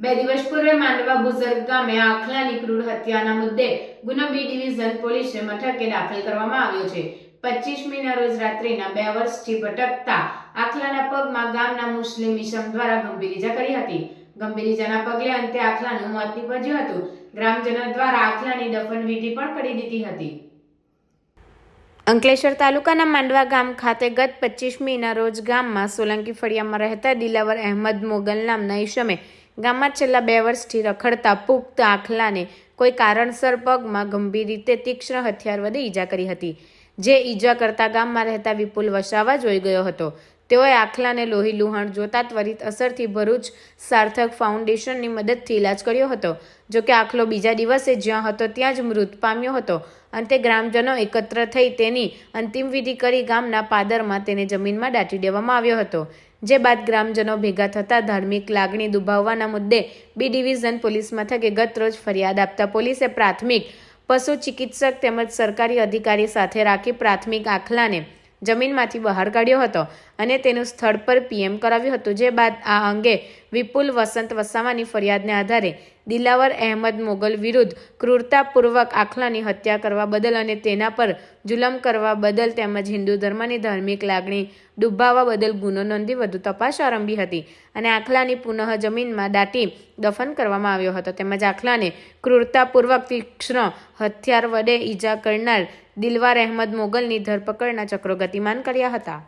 બે દિવસ પૂર્વે માંડવા બુઝર્ગ ગામે આખલાની ક્રૂર હત્યાના મુદ્દે ગુનો બી ડિવિઝન પોલીસે મથકે દાખલ કરવામાં આવ્યો છે. પચીસમીના રોજ રાત્રિના બે વર્ષથી ભટકતા આખલાના પગમાં ગામના મુસ્લિમ ઇસમ દ્વારા ગંભીર ઈજા કરી હતી. ગંભીર ઇજાના પગલે અંતે આખલાનું મોત નીપજ્યું હતું. ગ્રામજનો દ્વારા આખલાની દફન વિધિ પણ કરી દીધી હતી. અંકલેશ્વર તાલુકાના માંડવા ગામ ખાતે ગત પચીસમીના રોજ ગામમાં સોલંકી ફળિયામાં રહેતા દિલાવર અહેમદ મોગલ નામના ઈસમે ગામમાં છેલ્લા બે વર્ષથી રખડતા પુખ્ત આખલાને કોઈ કારણસર પગમાં ગંભીર રીતે તીક્ષ્ણ હથિયાર વડે ઈજા કરી હતી. જે ઈજા કરતા ગામમાં રહેતા વિપુલ વસાવા જોઈ ગયો હતો. તેઓએ આખલાને લોહી લુહાણ જોતા ત્વરિત અસરથી ભરૂચ સાર્થક ફાઉન્ડેશનની મદદથી ઇલાજ કર્યો હતો. જોકે આખલો બીજા દિવસે જ્યાં હતો ત્યાં જ મૃત પામ્યો હતો. અંતે ગ્રામજનો એકત્ર થઈ તેની અંતિમ વિધિ કરી ગામના પાદરમાં તેને જમીનમાં દાટી દેવામાં આવ્યો હતો. જે બાદ ગ્રામજનો ભેગા થતા ધાર્મિક લાગણી દુભાવવાના મુદ્દે બી ડિવિઝન પોલીસ મથકે ગત રોજ ફરિયાદ આપતા પોલીસે પ્રાથમિક પશુ ચિકિત્સક તેમજ સરકારી અધિકારી સાથે રાખી પ્રાથમિક આખલાને જમીનમાંથી બહાર કાઢ્યો હતો અને તેનું સ્થળ પર પીએમ કરાવ્યું હતું. જે બાદ આ અંગે વિપુલ વસંત વસાવાની ફરિયાદને આધારે દિલાવર અહેમદ મોગલ વિરુદ્ધ ક્રૂરતાપૂર્વક આખલાની હત્યા કરવા બદલ અને તેના પર જુલમ કરવા બદલ તેમજ હિન્દુ ધર્મની ધાર્મિક લાગણી ડૂબાવવા બદલ ગુનો નોંધી વધુ તપાસ આરંભી હતી અને આખલાની પુનઃ જમીનમાં દાટી દફન કરવામાં આવ્યો હતો. તેમજ આખલાને ક્રૂરતાપૂર્વક તીક્ષ્ણ હથિયાર વડે ઈજા કરનાર દિલવાર અહેમદ મોગલની ધરપકડના ચક્રો ગતિમાન કર્યા હતા.